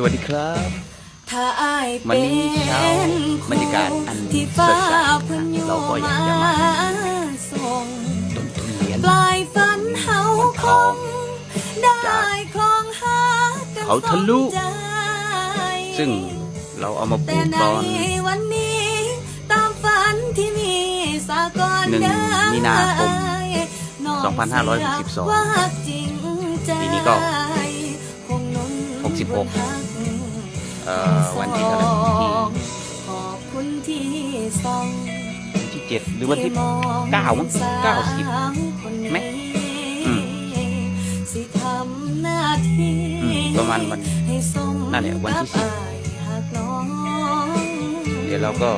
สวัสดีครับถ้าอายวันเป็นี้เช้านบรรยากาศอันที่สฟ้าดใสเพิ่นอยู่เราก็อยากจะมาส่งต้นทุเรียนปลายฝันเฮาวันคทองงได้ครองหากันเขาทะลุสมใจซึ่งเราเอามาปแต่ลูกในตอนวันนี้ตามฝันที่มีสากลหนึ่งได้มีนาคมน้อง2562ว่าจริงใจปีนี้ก็คงนุ่น66บนหักเอ่อ วันที่เท่าไหร่ที่ขอบคุณที่ส่องวันที่เจ็ดหรือวันที่เก้ามั้งเก้าสิบไหมอืมสิทำหน้าที่อืมประมาณวันให้สมนั่นแหละวันที่สิบกับอายหากน้องเดี๋ยวเราก็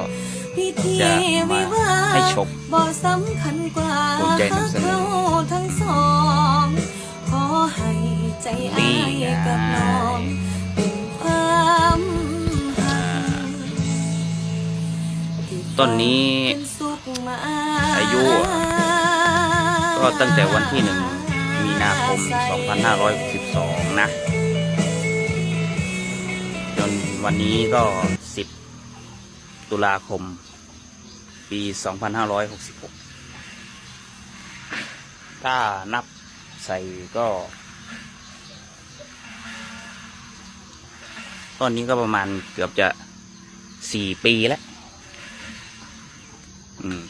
พิธีจะมาวิวาให้ชมบ่สำคัญกว่าภูมิใจนำเสนอเราทั้งสองขอให้ใจนี่อายไงกับน้อง ต้นนี้ อายุ ก็ตั้งแต่วันที่หนึ่งมีนาคม 2562นะ จนวันนี้ก็ 10 ตุลาคม ปี 2566 ถ้านับใส่ก็ต้นนี้ก็ประมาณเกือบจะ4ปีแล้ว อืม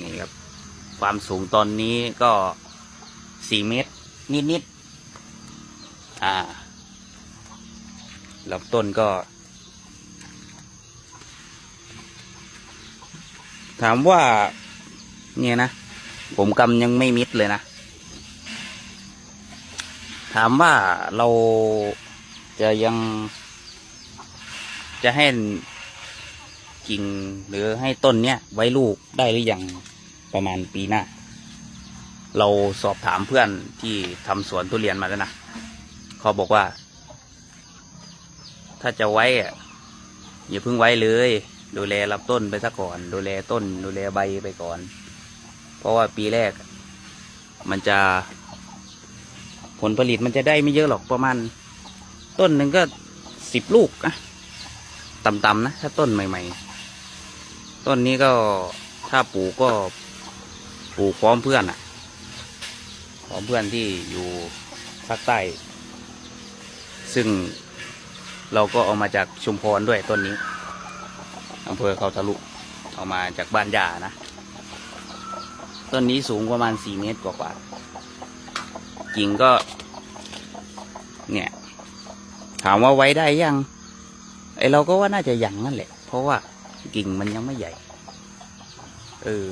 นี่ครับ ความสูงตอนนี้ก็สี่เมตร นิดๆอ่าลำต้นก็ ถามว่า เนี่ยนะ ผมกำยังไม่มิดเลยนะ ถามว่าเราจะยังจะให้ กิ่งหรือให้ต้นเนี้ยไว้ลูกได้หรือยังประมาณปีหน้า เราสอบถามเพื่อนที่ทำสวนทุเรียนมาแล้วนะเขาบอกว่า ถ้าจะไว้ออย่าเพิ่งไว้เลย ดูแลรับต้นไปซะก่อน ดูแลต้น ดูแลใบไปก่อน เพราะว่าปีแรก มันจะ ผลผลิตมันจะได้ไม่เยอะหรอกประมาณ ต้นหนึ่งก็สิบลูกนะต่ำๆนะ ถ้าต้นใหม่ ๆ ต้นนี้ก็ถ้าปลูกก็ปลูกพร้อมเพื่อนอะพร้อมเพื่อนที่อยู่ภาคใต้ ซึ่งเราก็เอามาจากชุมพรด้วยต้นนี้อำเภอเขาทะลุเอามาจากบ้านยานะ ต้นนี้สูงประมาณสี่เมตรกว่าๆกิ่งก็ เนี่ย ถามว่าไว้ได้ยังไอเราก็ว่าน่าจะยังนั่นแหละ เพราะว่า กิ่งมันยังไม่ใหญ่ เออ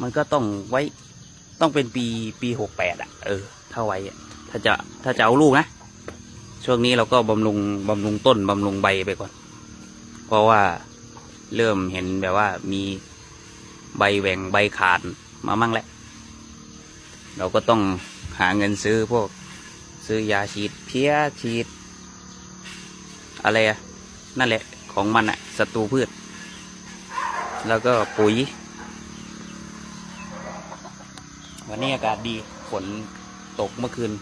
มันก็ต้องไว้ต้องเป็นปีปีหกแปดอะ เออ ถ้าไว้ถ้าจะถ้าจะเอาลูกนะ ช่วงนี้เราก็บำรุงบำรุงต้นบำรุงใบไปก่อน เพราะว่าเริ่มเห็นแบบว่ามีใบแหว่งใบขาดมามั่งแล้ว เราก็ต้องหาเงินซื้อพวก ซื้อยาฉีดเพี้ยฉีด อะไรอะ นั่นแหละของมันอะศัตรูพืช แล้วก็ปุ๋ย วันนี้อากาศดีฝนตกเมื่อคืน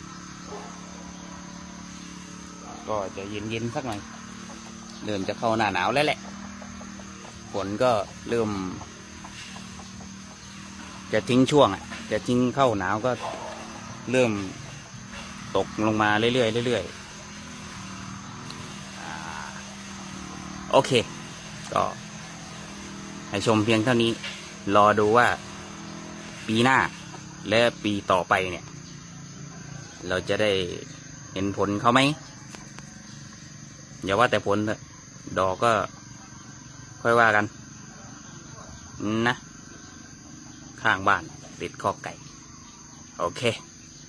ก็จะเย็นๆสักหน่อยเริ่มจะเข้าหน้าหนาวแล้วแหละฝนก็เริ่ม จะทิ้งช่วงอะจะทิ้งเข้าหนาวก็เริ่มตกลงมาเรื่อยๆเรื่อยๆอ่า โอเค ก็ให้ชมเพียงเท่านี้ รอดูว่าปีหน้าและปีต่อไปเนี่ย เราจะได้เห็นผลเขาไหมอย่าว่าแต่ผลดอกก็ค่อยว่ากัน นะ ข้างบ้านติดคอกไก่ โอเค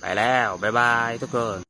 ไปแล้ว บ๊ายบายทุกคน